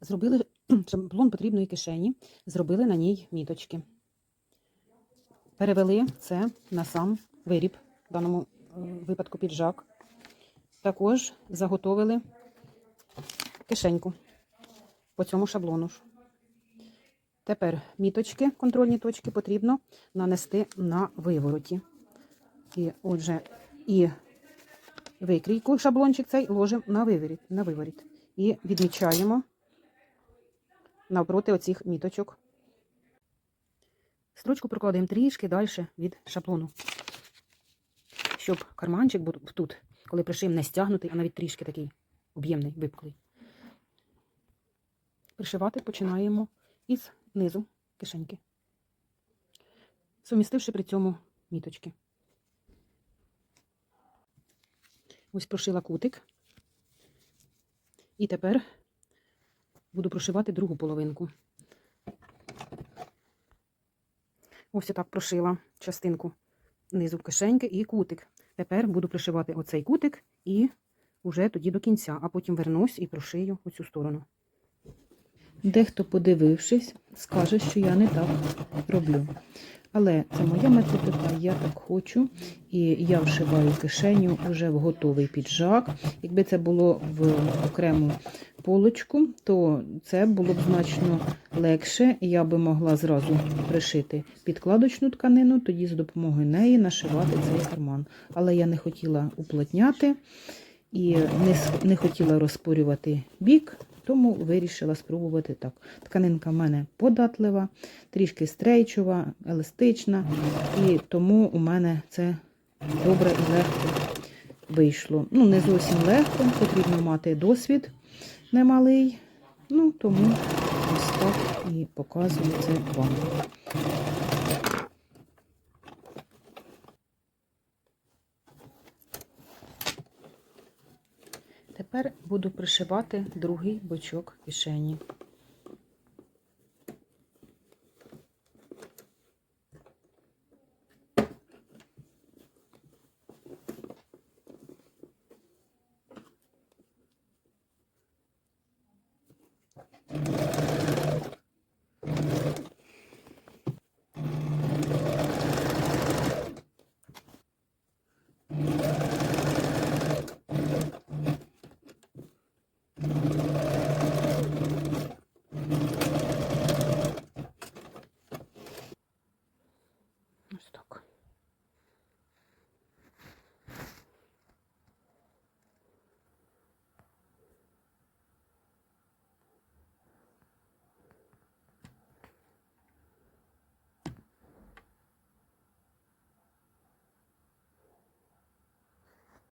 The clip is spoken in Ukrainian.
Зробили шаблон потрібної кишені, зробили на ній міточки. Перевели це на сам виріб, в даному е, випадку піджак. Також заготовили кишеньку по цьому шаблону. Тепер міточки, контрольні точки потрібно нанести на вивороті. І отже, і викрійку шаблончик цей ложимо на виворіт, на виворіт. І відмічаємо навпроти оцих міточок. Строчку прокладаємо трішки далі від шаблону, щоб карманчик був тут, коли пришиємо не стягнутий, а навіть трішки такий об'ємний, випуклий. Пришивати починаємо із низу кишеньки, сумістивши при цьому міточки. Ось прошила кутик. І тепер буду прошивати другу половинку. Ось так прошила частинку низу кишеньки і кутик. Тепер буду пришивати оцей кутик і вже тоді до кінця, а потім вернусь і прошию оцю сторону. Дехто, подивившись, скаже, що я не так роблю. Але це моя методика, я так хочу. І я вшиваю кишеню вже в готовий піджак. Якби це було в окрему полочку, то це було б значно легше. Я би могла зразу пришити підкладочну тканину, тоді з допомогою неї нашивати цей карман. Але я не хотіла уплотняти і не, не хотіла розпорювати бік, тому вирішила спробувати так. Тканинка в мене податлива, трішки стрейчова, еластична, і тому у мене це добре і легко вийшло. Ну, не зовсім легко, потрібно мати досвід немалий. Ну, тому ось так і показую це вам. Тепер буду пришивати другий бочок кишені.